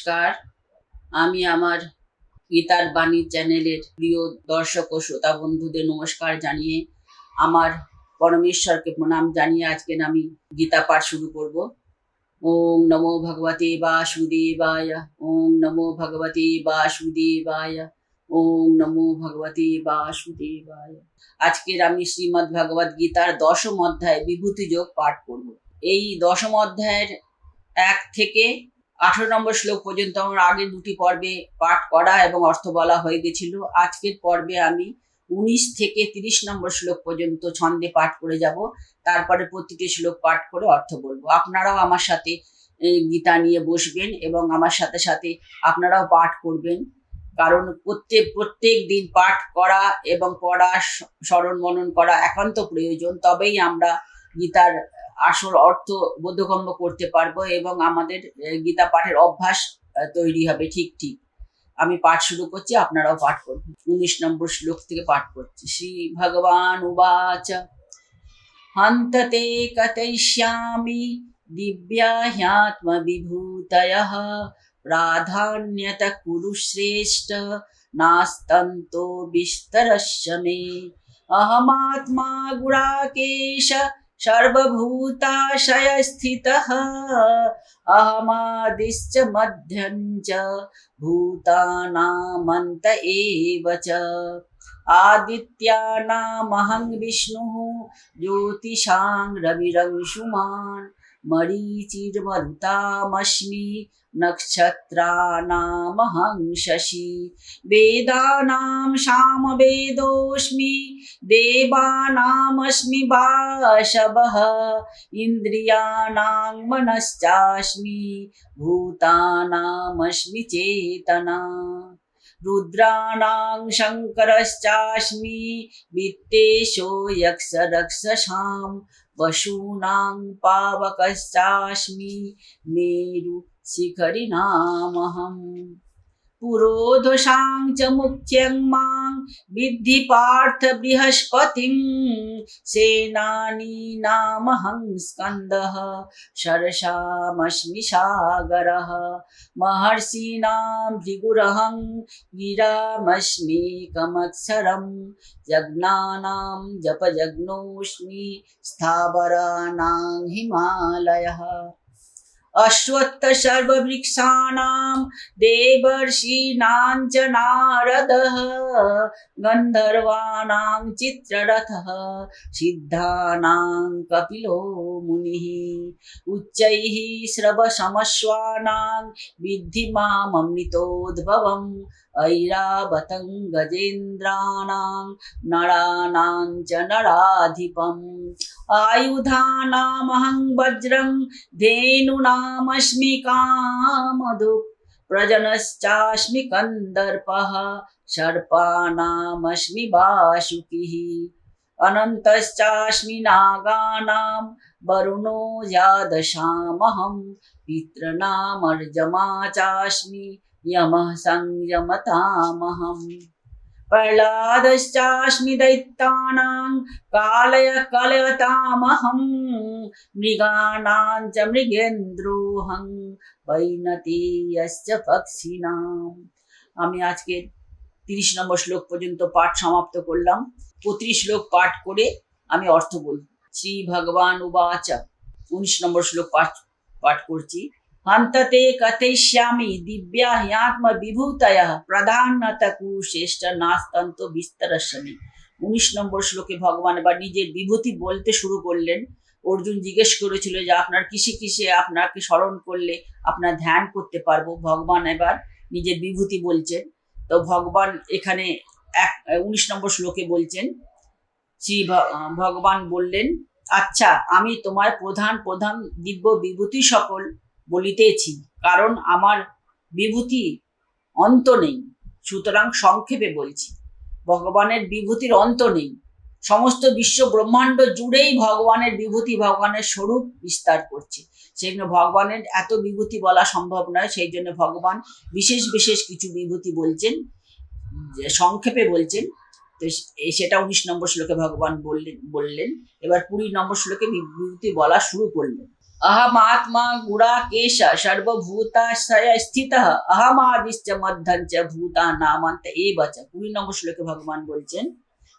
নমস্কার। আমি আমার গীতার বাণী চ্যানেলের প্রিয় দর্শক ও শ্রোতা বন্ধুদের নমস্কার জানিয়ে আমার পরমেশ্বরকে প্রণাম জানিয়ে আজকে আমি গীতা পাঠ শুরু করব। ওং নমো ভগবতে বাসুদেবায় ওং নমো ভগবতে বাসুদেবায় ওং নমো ভগবতে বাসুদেবায়। আজকের আমি শ্রীমদ্ ভগবদ গীতার দশম অধ্যায় বিভূতি যোগ পাঠ করব। এই দশম অধ্যায়ের এক থেকে আঠারো নম্বর শ্লোক পর্যন্ত আমার আগের দুটি পর্বে পাঠ করা এবং অর্থ বলা হয়ে গেছিল। আজকের পর্বে আমি উনিশ থেকে তিরিশ নম্বর শ্লোক পর্যন্ত ছন্দে পাঠ করে যাব। তারপরে প্রতিটি শ্লোক পাঠ করে অর্থ বলব। আপনারাও আমার সাথে গীতা নিয়ে বসবেন এবং আমার সাথে সাথে আপনারাও পাঠ করবেন। কারণ প্রত্যেক প্রত্যেক দিন পাঠ করা এবং পড়া, স্মরণ মনন করা একান্ত প্রয়োজন। তবেই আমরা গীতার আসল অর্থ বোধগম্য করতে পারব এবং আমাদের গীতা পাঠের অভ্যাস তৈরি হবে ঠিক ঠিক। আমি পাঠ শুরু করছি, আপনারাও পাঠ করবেন উনিশ নম্বর শ্লোক থেকে পাঠ করছি। শ্রী ভগবান উবাচ, হন্ততে প্রাধান্যত কুরুশ্রেষ্ঠ নাস্তন্তো বিস্তরস্য মে। অহমাত্মা গুড়াকেশ सर्वभूताशयस्थितः अहमादिश्च मध्यं च भूतानामन्त एव च। आदित्यानामहं विष्णुः ज्योतिषां रविरंशुमान् नक्षत्राणामहं शशि वेदानां सामवेदोऽस्मि देवानामस्मि वाशवः इन्द्रियाणां मनश्चास्मि, भूतानामस्मि चेतना। रुद्राणां शङ्करश्चास्मि वित्तेशो यक्षरक्षसां, वशूनां पावकश्चास्मि, मेरु शिखरिणामहम् पुरोधशां च मुख्यं माँ विद्धि पार्थ बृहस्पतिं सेनानीनामहं स्कन्दः शरशामस्मि सागरः महर्षीणां भृगुरहं यज्ञानां जपयज्ञोऽस्मि स्थावराणां हिमालयः। अश्वत्थ सर्ववृक्षाणां देवर्षीणां च नारदः गन्धर्वाणां चित्ररथः सिद्धानां कपिलो मुनिः। उच्चैः स्रवसमश्वानां विद्धि माममृतोद्भवम् ऐरावतं नराणां च नराधिपम्। आयुधानामहं वज्रं धेनूनामस्मि प्रजनश्चास्मि कन्दर्पः सर्पाणामस्मि वासुकिः अनन्तश्चास्मि नागानां वरुणो यादशामहं पितॄणामर्जमा यमः संयमतामहम् प्रह्लादश्चास्मि दैत्यानां कालय कलयतामहं मृगाणां च মৃগেন্দ্রোহং বৈনতেয়শ্চ পক্ষিণাম আমি আজকে তিরিশ নম্বর শ্লোক পর্যন্ত পাঠ সমাপ্ত করলাম প্রতি শ্লোক পাঠ করে আমি অর্থ বলব শ্রী ভগবান উবাচ উনিশ নম্বর শ্লোক পাঠ পাঠ করছি হন্ততে কথয়িষ্যামি দিব্যা হ্যাত্ম বিভূতয় প্রধানত কুশ্রেষ্ঠ নাস্তন্ত বিস্তরস্বামী উনিশ নম্বর শ্লোকে ভগবান এবার নিজের বিভূতি বলতে শুরু করলেন। অর্জুন জিজ্ঞেস করেছিল যে, আপনার কিসে কিসে আপনাকে স্মরণ করলে আপনার ধ্যান করতে পারব? ভগবান এবার নিজের বিভূতি বলছেন। তো ভগবান এখানে এক, উনিশ নম্বর শ্লোকে বলছেন, শ্রী ভগবান বললেন আচ্ছা আমি তোমার প্রধান প্রধান দিব্য বিভূতি সকল বলিতেছি, কারণ আমার বিভূতি অন্ত নেই। সুতরাং সংক্ষেপে বলছি, ভগবানের বিভূতির অন্ত নেই। সমস্ত বিশ্ব ব্রহ্মাণ্ড জুড়েই ভগবানের বিভূতি ভগবানের স্বরূপ বিস্তার করছে। সেই জন্য ভগবানের এত বিভূতি বলা সম্ভব নয় সেই জন্য ভগবান বিশেষ বিশেষ কিছু বিভূতি বলছেন সংক্ষেপে বলছেন। তো সেটা উনিশ নম্বর শ্লোকে ভগবান বললেন বললেন। এবার কুড়ি নম্বর শ্লোকে বিভূতি বলা শুরু করলেন। अहमात्मा गुडाकेश सर्वभूताशय স্থিত अहमादिश्च মধ্যঞ্চ ভূতানামন্ত এবচ কুড়ি নম্বর শ্লোকে ভগবান বলছেন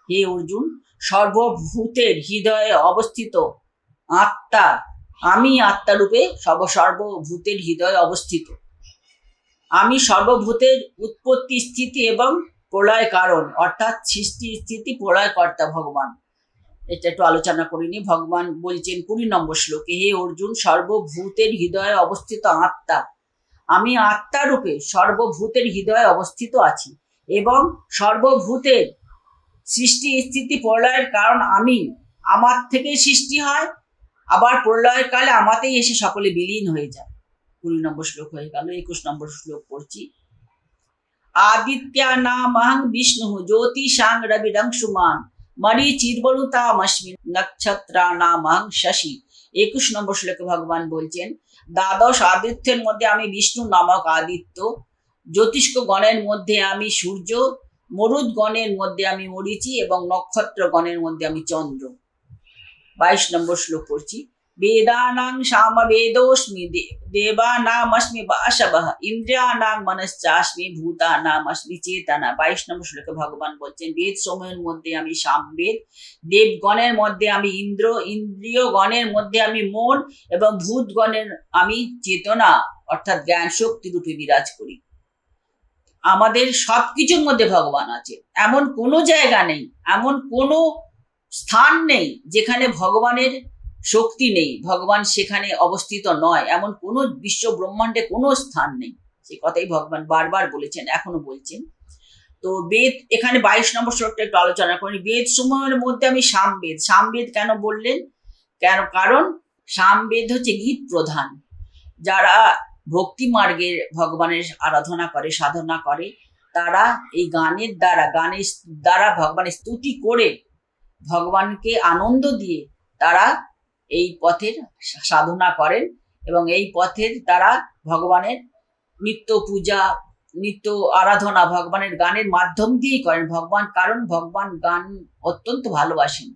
হে অর্জুন সর্বভূতের হৃদয়ে অবস্থিত আত্মা আমি আত্মারূপে সর্ব সর্বভূতের হৃদয়ে অবস্থিত আমি সর্বভূতের উৎপত্তি স্থিতি এবং প্রলয় কারণ অর্থাৎ সৃষ্টি স্থিতি প্রলয় কর্তা ভগবান এটা একটু আলোচনা করিনি ভগবান বলছেন কুড়ি নম্বর শ্লোকে, হে অর্জুন, সর্বভূতের হৃদয়ে অবস্থিত আত্মা। আমি আত্মা রূপে সর্বভূতের হৃদয়ে অবস্থিত আছি এবং সর্বভূতের সৃষ্টি স্থিতি প্রলয়ের কারণ আমি। আমার থেকেই সৃষ্টি হয়, আবার প্রলয়ের কালে আমাতেই এসে সকলে বিলীন হয়ে যায়। কুড়ি নম্বর শ্লোক হয়ে গেল, একুশ নম্বর শ্লোক পড়ছি। আদিত্যা নাম বিষ্ণু জ্যোতিষাং রবিরংশুমান মরিচির্বরুতামস্মি নক্ষত্রানামহং শশী। একুশ নম্বর শ্লোকে ভগবান বলছেন, দ্বাদশ আদিত্যের মধ্যে আমি বিষ্ণু নামক আদিত্য। জ্যোতিষ্ক গণের মধ্যে আমি সূর্য, মরুদ গণের মধ্যে আমি মরিচি এবং নক্ষত্র গণের মধ্যে আমি চন্দ্র। বাইশ নম্বর শ্লোক পড়ছি। বেদানাং সাম বেদোস্মি দেবানামস্মি বাসবহ ইন্দ্রিয়ানাং মনশ্চাস্মি ভূতানামস্মি চেতনা বাইশ শ্লোকে ভগবান বলছেন বেদ সমূহের মধ্যে আমি সামবেদ দেবগণের মধ্যে আমি ইন্দ্র ইন্দ্রিয় গণের মধ্যে আমি মন এবং ভূতগণের আমি চেতনা অর্থাৎ জ্ঞান শক্তি রূপে বিরাজ করি আমাদের সব কিছুর মধ্যে ভগবান আছে। এমন কোনো জায়গা নেই, এমন কোনো স্থান নেই যেখানে ভগবানের শক্তি নেই। ভগবান সেখানে অবস্থিত নয়। এমন কোনো বিশ্ব ব্রহ্মাণ্ডে কোনো স্থান নেই। সে কথাই ভগবান বারবার বলেছেন, এখনও বলছেন। তো বেদ, এখানে বাইশ নম্বর শ্লোকটা একটু আলোচনা করি। বেদ সমূহের মধ্যে আমি সামবেদ। সামবেদ কেন বললেন? কেন? কারণ সামবেদ হচ্ছে গীত প্রধান। যারা ভক্তি মার্গের ভগবানের আরাধনা করে, সাধনা করে, তারা এই গানের দ্বারা গানের দ্বারা ভগবানের স্তুতি করে ভগবানকে আনন্দ দিয়ে তারা এই পথের সাধনা করেন এবং এই পথের তারা ভগবানের নিত্য পূজা, নিত্য আরাধনা ভগবানের গানের মাধ্যম দিয়েই করেন। ভগবান, কারণ ভগবান গান অত্যন্ত ভালোবাসেন।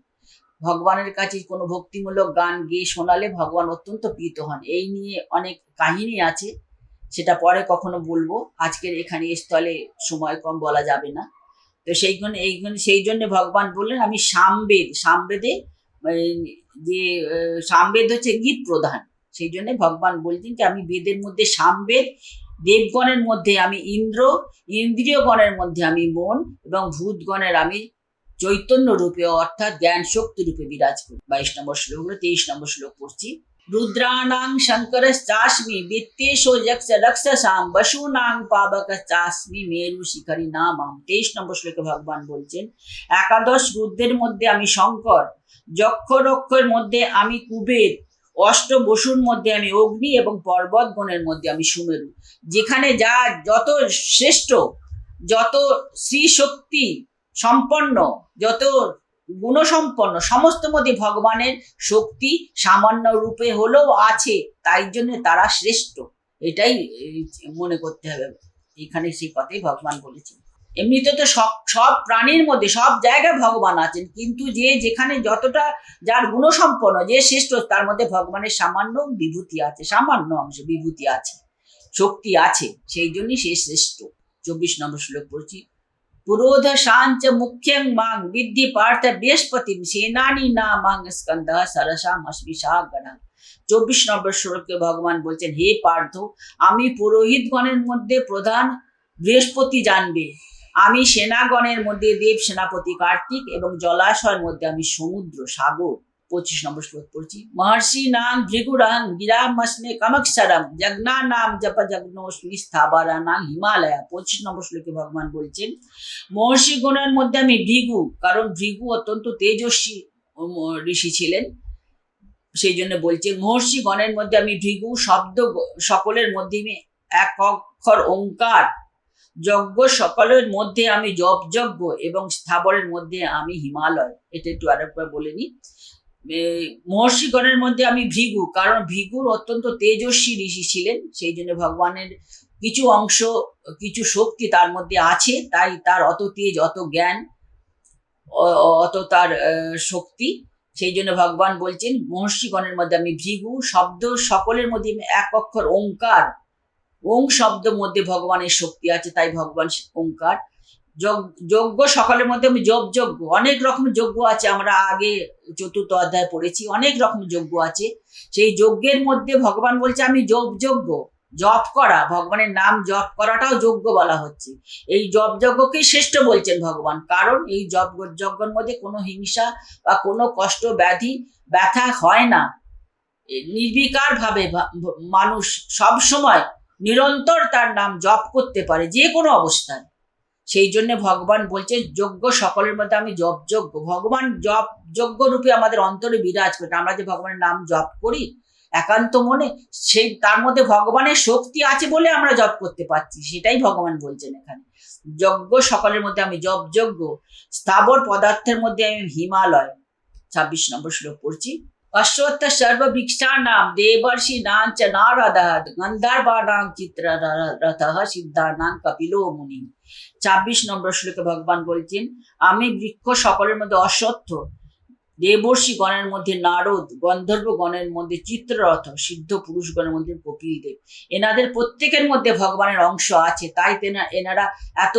ভগবানের কাছে কোনো ভক্তিমূলক গান গেয়ে শোনালে ভগবান অত্যন্ত প্রীত হন। এই নিয়ে অনেক কাহিনী আছে, সেটা পরে কখনো বলব। আজকের এখানে স্থলে সময় কম বলা যাবে না। তো সেই জন্য এই সেই জন্য ভগবান বললেন, আমি সামবেদ, সামবেদে যে সামবেদ হচ্ছে গীত প্রধান। সেই জন্য ভগবান বলছেন যে, আমি বেদের মধ্যে সামবেদ, দেবগণের মধ্যে আমি ইন্দ্র, ইন্দ্রিয়গণের মধ্যে আমি মন এবং ভূতগণের আমি চৈতন্য রূপে অর্থাৎ জ্ঞান শক্তি রূপে বিরাজ করি। বাইশ নম্বর শ্লোক তেইশ নম্বর শ্লোক পড়ছি। রুদ্রাণাং শঙ্করশ্চাস্মি বিত্তেশো যক্ষ রক্ষসাম বসুনাং পাবক চাস্মি মেরু শিখরি নামাম তেইশ নম্বর শ্লোকে ভগবান বলছেন একাদশ রুদ্রের মধ্যে আমি শঙ্কর যক্ষ রক্ষের মধ্যে আমি কুবের, অষ্ট বসুর মধ্যে আমি অগ্নি এবং পর্বত গণের মধ্যে আমি সুমেরু। যেখানে যা যত শ্রেষ্ঠ, যত শ্রী শক্তি সম্পন্ন, যত গুণসম্পন্ন, সমস্ত মধ্যে ভগবানের শক্তি সামান্য রূপে হলেও আছে, তাই জন্য তারা শ্রেষ্ঠ। এটাই মনে করতে হবে। এখানে সেই কথাই ভগবান বলেছেন। এমনিতে তো সব সব প্রাণীর মধ্যে, সব জায়গায় ভগবান আছেন, কিন্তু যে যেখানে যতটা যার গুণসম্পন্ন, যে শ্রেষ্ঠ, তার মধ্যে ভগবানের সামান্য বিভূতি আছে, সামান্য অংশ বিভূতি আছে, শক্তি আছে, সেই জন্যই সে শ্রেষ্ঠ। চব্বিশ নম্বর শ্লোক পড়ছি। পুরোধ শাঞ্চ মুখ্যং মাং বিদ্ধি পার্থ বৃহস্পতি সেনানি না মাং স্কন্দ সরসাম অস্মিশাগণ চব্বিশ নম্বর শ্লোকে ভগবান বলছেন হে পার্থ আমি পুরোহিতগণের মধ্যে প্রধান বৃহস্পতি জানবে আমি সেনাগণের মধ্যে দেব সেনাপতি কার্তিক এবং জলাশয়ের মধ্যে আমি সমুদ্র সাগর পঁচিশ নম্বর শ্লোক পড়ছি। মহর্ষি নাম ভৃগুরাং গিরামস্মে কামক্ষরম যজ্ঞা নাম জপ যজ্ঞোস্মি স্থাবরা নাম হিমালয়া। পঁচিশ নম্বর শ্লোকে ভগবান বলছেন মহর্ষি গণের মধ্যে আমি ভৃগু, কারণ ভৃগু অত্যন্ত তেজস্বী ঋষি ছিলেন। সেই জন্য বলছে মহর্ষি গণের মধ্যে আমি ভৃগু শব্দ সকলের মধ্যে আমি এক অক্ষর ওঙ্কার। যজ্ঞ সকলের মধ্যে আমি জপ যজ্ঞ এবং স্থাবরের মধ্যে আমি হিমালয়। এটা একটু আরেকবার বলে নিই। মহর্ষিগণের মধ্যে আমি ভৃগু, কারণ ভৃগুর অত্যন্ত তেজস্বী ঋষি ছিলেন, সেই জন্য ভগবানের কিছু অংশ, কিছু শক্তি তার মধ্যে আছে, তাই তার অত তেজ, অত জ্ঞান অত তার শক্তি। সেই জন্য ভগবান বলছেন, মহর্ষিগণের মধ্যে আমি ভৃগু, শব্দ সকলের মধ্যে এক অক্ষর, ওঙ্কার। ওং শব্দ মধ্যে ভগবানের শক্তি আছে, তাই ভগবান ওঙ্কার। যজ্ঞ সকলের মধ্যে আমি জপ যজ্ঞ অনেক রকম যজ্ঞ আছে, আমরা আগে চতুর্থ অধ্যায় পড়েছি, অনেক রকম যজ্ঞ আছে। সেই যজ্ঞের মধ্যে ভগবান বলছে, আমি জপ যজ্ঞ জপ করা, ভগবানের নাম জপ করাটাও যজ্ঞ বলা হচ্ছে। এই জপ যজ্ঞকেই শ্রেষ্ঠ বলছেন ভগবান। কারণ এই জপ যজ্ঞের মধ্যে কোনো হিংসা বা কোনো কষ্ট, ব্যাধি, ব্যথা হয় না। নির্বিকার ভাবে মানুষ সব সময় নিরন্তর তার নাম জপ করতে পারে, যে কোনো অবস্থায়। সেই জন্য ভগবান বলছে যজ্ঞ সকলের মধ্যে আমি জপ যজ্ঞ ভগবান জপ যজ্ঞ রূপে আমাদের অন্তরে বিরাজ করে। আমরা যে ভগবানের নাম জপ করি, একান্ত মনে, সেই তার মধ্যে ভগবানের শক্তি আছে বলে আমরা জপ করতে পারছি। সেটাই ভগবান বলছেন এখানে। যজ্ঞ সকলের মধ্যে আমি জপ যজ্ঞ স্থাবর পদার্থের মধ্যে আমি হিমালয়। ছাব্বিশ নম্বর শ্লোক পড়ছি। অশ্বত্থ সর্ববৃক্ষানাম দেবর্ষি নাম চ নারদ গন্ধর্বানাম চিত্র রথ সিদ্ধানাম কপিলো মুনি ছাব্বিশ নম্বর শ্লোকে ভগবান বলছেন, আমি বৃক্ষ সকলের মধ্যে অশ্বত্থ। দেবর্ষি গণের মধ্যে নারদ, গন্ধর্ব গণের মধ্যে চিত্ররথ, সিদ্ধ পুরুষ গণের মধ্যে কপিল দেব। এনাদের প্রত্যেকের মধ্যে ভগবানের অংশ আছে, তাই তেনা এনারা এত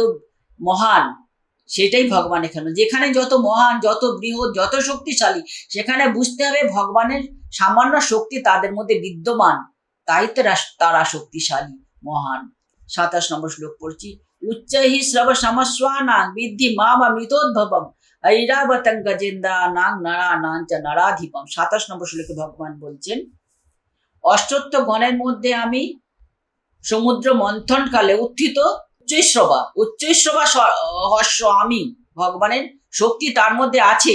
মহান। সেটাই ভগবান এখানে। যেখানে যত মহান, যত বৃহৎ, যত শক্তিশালী, সেখানে বুঝতে হবে ভগবানের সামান্য শক্তি তাদের মধ্যে বিদ্যমান। তাই তারা তারা শক্তিশালী, মহান। সাতাশ নম্বর শ্লোক পড়ছি। উচ্চহি শ্রব সমস্বানাং বিদ্ধি মা বা মৃতোদ্ভবম ঐরাবতং গজেন্দা নাং নরা নাং চ নরাধিপম। সাতাশ নম্বর শ্লোকে ভগবান বলছেন, অষ্টত্ব গণের মধ্যে আমি সমুদ্র মন্থন কালে উত্থিত উচ্চৈশ্রবা উচ্চৈশ্রবা হর্ষ আমি ভগবানের শক্তি তার মধ্যে আছে।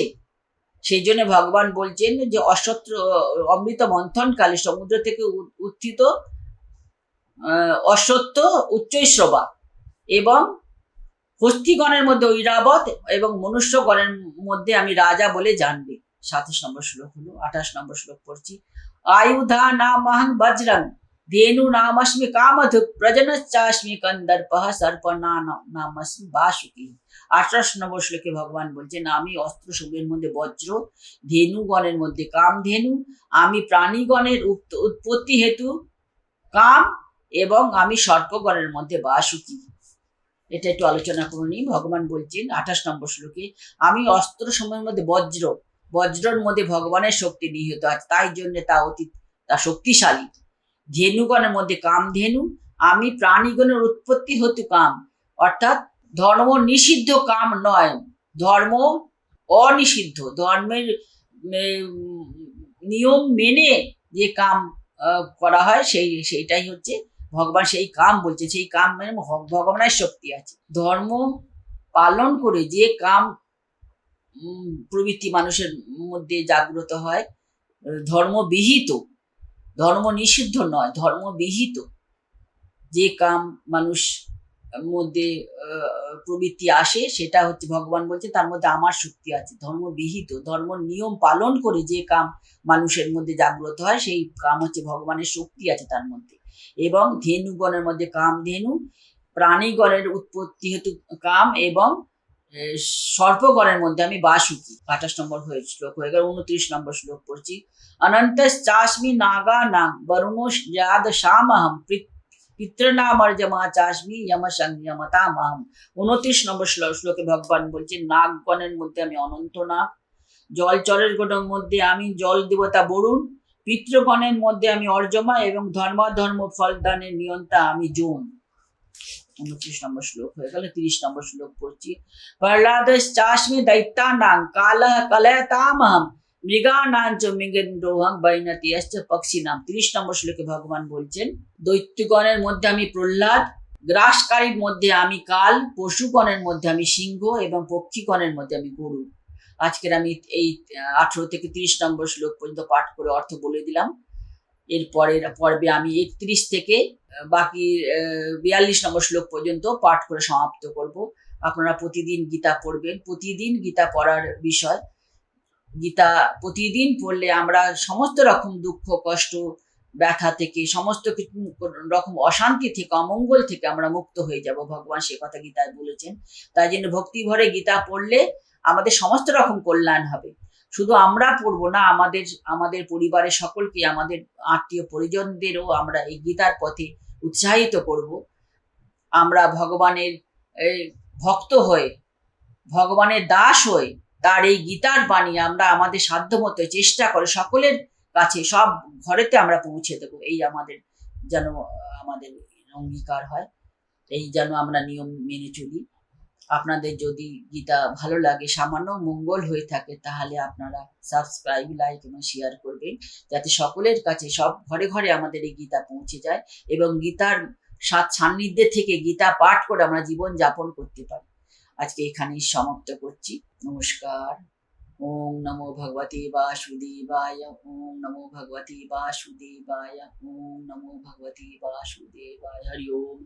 সেই জন্য ভগবান বলছেন যে অশ্বত্র অমৃত মন্থন কালে সমুদ্র থেকে উত্থিত অশ্বত্ব উচ্চৈশ্রবা এবং হস্তিগণের মধ্যে ঐরাবত এবং মনুষ্যগণের মধ্যে আমি রাজা বলে জানবে। সাতাশ নম্বর শ্লোক হলো, আঠাশ নম্বর শ্লোক পড়ছি। আয়ুধা নামহং বজ্রং। ধেনু নামস্মি কামধু প্রজনশ্চাস্মি কন্দর্প সর্প নামস্মি বাসুকি আঠাশ নম্বর শ্লোকে ভগবান বলছেন আমি অস্ত্র সমূহের মধ্যে বজ্র ধেনুগণের মধ্যে কামধেনু আমি প্রাণীগণের উৎপত্তি হেতু কাম এবং আমি সর্পগণের মধ্যে বাসুকি। এটা একটু আলোচনা করে নিই। ভগবান বলছেন আঠাশ নম্বর শ্লোকে, আমি অস্ত্র সময়ের মধ্যে বজ্র, বজ্রর মধ্যে ভগবানের শক্তি নিহিত আছে, তাই জন্য তা অতি তা শক্তিশালী। ধেনুগণের মধ্যে কাম ধেনু, আমি প্রাণীগণের উৎপত্তি হতু কাম। অর্থাৎ ধর্ম নিষিদ্ধ কাম নয়, ধর্ম অনিষিদ্ধ। ধর্মের নিয়ম মেনে যে কাম করা হয় সেই, সেইটাই হচ্ছে ভগবান সেই কাম বলছে। সেই কাম মানে ভগবানের শক্তি আছে। ধর্ম পালন করে যে কাম প্রবৃত্তি মানুষের মধ্যে জাগ্রত হয়, ধর্মবিহিত ধর্ম নিষিদ্ধ নয় ধর্মবিহিত যে কাম মানুষ মধ্যে প্রবৃত্তি আসে, সেটা হচ্ছে ভগবান বলছে, তার মধ্যে আমার শক্তি আছে ধর্মবিহিত ধর্ম নিয়ম পালন করে যে কাম মানুষের মধ্যে জাগ্রত হয়, সেই কাম হচ্ছে ভগবানের শক্তি আছে তার মধ্যে। এবং ধেনুগণের মধ্যে কাম ধেনু, প্রাণীগণের উৎপত্তি হেতু কাম এবং সর্পগণের মধ্যে আমি বাসুকি। আঠাশ নম্বর হয়ে, শ্লোক হয়ে গেল, উনত্রিশ নম্বর শ্লোক পড়ছি। বরুণ জাদ শ্যামহম পিতৃনামর্জমা চাশমি যম সংযমতা মাহম উনত্রিশ নম্বর শ্লোকে ভগবান বলছে নাগগণের মধ্যে আমি অনন্ত নাগ জলচরের গণের মধ্যে আমি জল দেবতা বরুণ, পিতৃগণের মধ্যে আমি অর্জমা এবং ধর্মাধর্ম ফলদানের নিয়ন্তা আমি জোন। উনত্রিশ নম্বর শ্লোক হয়ে গেল, তিরিশ নম্বর শ্লোক পড়ছি। প্রহ্লাদ চাশমি দৈত্যানাং কাল কলয়তামহম মৃগানাঞ্চ মৃগেন্দ্রোহং বৈনতি পক্ষী নাম তিরিশ নম্বর শ্লোকে ভগবান বলছেন, দৈত্যগণের মধ্যে আমি প্রহ্লাদ, গ্রাসকারীর মধ্যে আমি কাল, পশুগণের মধ্যে আমি সিংহ এবং পক্ষীগণের মধ্যে আমি গরু। আজকের আমি এই আঠেরো থেকে তিরিশ নম্বর শ্লোক পর্যন্ত পাঠ করে অর্থ বলে দিলাম। এরপরের পর্বে আমি একত্রিশ থেকে বাকি বিয়াল্লিশ নম্বর শ্লোক পর্যন্ত পাঠ করে সমাপ্ত করব। আপনারা প্রতিদিন গীতা পড়বেন। প্রতিদিন গীতা পড়ার বিষয় গীতা প্রতিদিন পড়লে আমরা সমস্ত রকম দুঃখ, কষ্ট, ব্যথা থেকে, সমস্ত রকম অশান্তি থেকে, অমঙ্গল থেকে আমরা মুক্ত হয়ে যাব। ভগবান সে কথা গীতায় বলেছেন। তাই জন্য ভক্তি ভরে গীতা পড়লে আমাদের সমস্ত রকম কল্যাণ হবে। শুধু আমরা পড়ব না, আমাদের আমাদের পরিবারের সকলকে, আমাদের আত্মীয় পরিজনদেরও আমরা এই গীতার পথে উৎসাহিত করব। আমরা ভগবানের ভক্ত হয়ে, ভগবানের দাস হয়ে তার এই গীতার বাণী আমরা আমাদের সাধ্যমতো চেষ্টা করে সকলের কাছে, সব ঘরেতে আমরা পৌঁছে দেবো। এই আমাদের যেন, আমাদের অঙ্গীকার হয়। এই যেন আমরা নিয়ম মেনে চলি। আপনাদের যদি গীতা ভালো লাগে, সামান্য মঙ্গল হয়ে থাকে, তাহলে আপনারা সাবস্ক্রাইব লাইক এবং শেয়ার করবেন। যাতে সকলের কাছে, সব ঘরে ঘরে আমাদের এই গীতা পৌঁছে যায় এবং গীতার সাত সান্নিধ্যে থেকে গীতা পাঠ করে আমরা জীবন যাপন করতে পারি। আজকে এখানেই সমাপ্ত করছি। নমস্কার। ওম নমো ভগবতে বাসুদেবায়, ওম নমো ভগবতে বাসুদেবায়, ওম নমো ভগবতে বাসুদেবায়। হরি ওম।